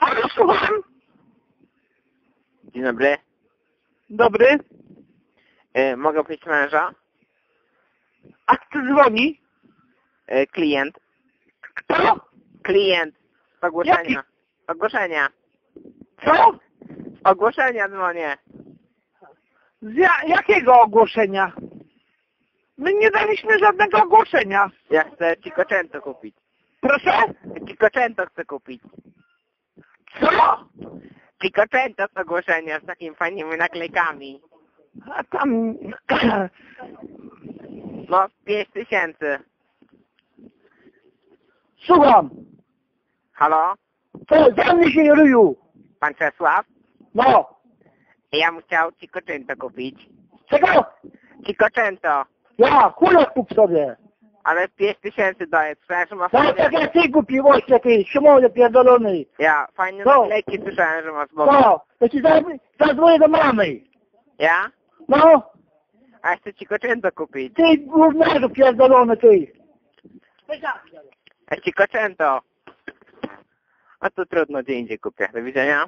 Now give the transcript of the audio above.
Halo, słucham. Dzień dobry. Dobry. E, mogę być męża? A kto dzwoni? E, klient. Kto? Klient. Z ogłoszenia. Jaki? Z ogłoszenia. Co? Z ogłoszenia dzwonię. Z ja, jakiego ogłoszenia? My nie daliśmy żadnego ogłoszenia. Ja chcę Cinquecento kupić. Proszę? Cinquecento chcę kupić. Cinquecento z ogłoszenia z takimi fajnymi naklejkami. A tam... No, pięć tysięcy. Słucham. Halo? To za mnie się nie ryju. Pan Czesław? No. Ja bym chciał Cinquecento kupić. Czego? Cinquecento. Ja, kulek kup sobie. Ale pięć tysięcy daję. Słyszałem, że ma Tak fajne... jak ja ty kupiłeś, ty szymole pierdolony. Ja, fajne Co? naklejki słyszałem, że ma z boku. No, to ci za- zadzwonię do mamy. Ja? No, A chcę Cinquecento kupić. ty gówniarzu pierdolony, ty. A Cinquecento. A to trudno, gdzie indziej kupię. Do widzenia.